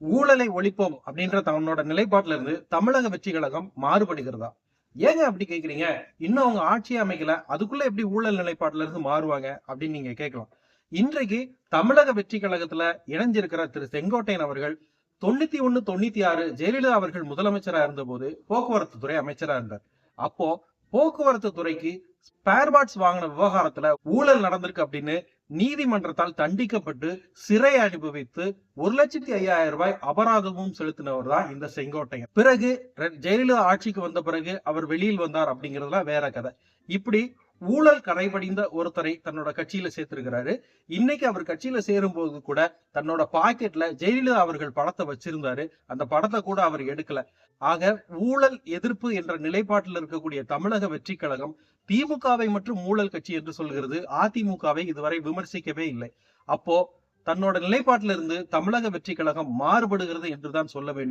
ஊழலை ஒழிப்போம் அப்படின்ற தன்னோட நிலைப்பாட்டுல இருந்து தமிழக வெற்றி கழகம் மாறுபடுகிறதா? ஏங்க அப்படி கேக்குறீங்க? இன்னும் அவங்க ஆட்சி அமைக்கல. அதுக்குள்ள எப்படி ஊழல் நிலைப்பாட்டுல இருந்து மாறுவாங்க அப்படின்னு நீங்க கேட்கலாம். இன்றைக்கு தமிழக வெற்றி கழகத்துல இணைஞ்சிருக்கிற திரு செங்கோட்டையன் அவர்கள் தொண்ணூத்தி ஒண்ணு தொண்ணூத்தி ஆறு ஜெயலலிதா அவர்கள் முதலமைச்சரா இருந்தபோது போக்குவரத்து துறை அமைச்சரா இருந்தார். அப்போ போக்குவரத்து துறைக்கு ஸ்பேர் பார்ட்ஸ் வாங்கின விவகாரத்துல ஊழல் நடந்திருக்கு அப்படின்னு நீதிமன்றத்தால் தண்டிக்கப்பட்டு சிறை அனுபவித்து ஒரு லட்சத்தி ஐயாயிரம் ரூபாய் அபராதமும் செலுத்தினவர் தான் இந்த செங்கோட்டையன். பிறகு ஜெயலலிதா ஆட்சிக்கு வந்த பிறகு அவர் வெளியில் வந்தார் அப்படிங்கறதுலாம் வேற கதை. இப்படி ஊழல் கடைபடிந்த ஒருத்தரை தன்னோட கட்சியில சேர்த்திருக்கிறாரு. இன்னைக்கு அவர் கட்சியில சேரும் போது கூட தன்னோட பாக்கெட்ல ஜெயலலிதா அவர்கள் படத்தை வச்சிருந்தாரு. அந்த படத்தை கூட அவர் எடுக்கல. ஆக ஊழல் எதிர்ப்பு என்ற நிலைப்பாட்டில் இருக்கக்கூடிய தமிழக வெற்றி கழகம் திமுகவை மற்றும் ஊழல் கட்சி என்று சொல்கிறது அதிமுகவை இதுவரை விமர்சிக்கவே இல்லை. அப்போ தன்னோட நிலைப்பாட்டிலிருந்து தமிழக வெற்றி கழகம் மாறுபடுகிறது என்றுதான் சொல்ல வேண்டும்.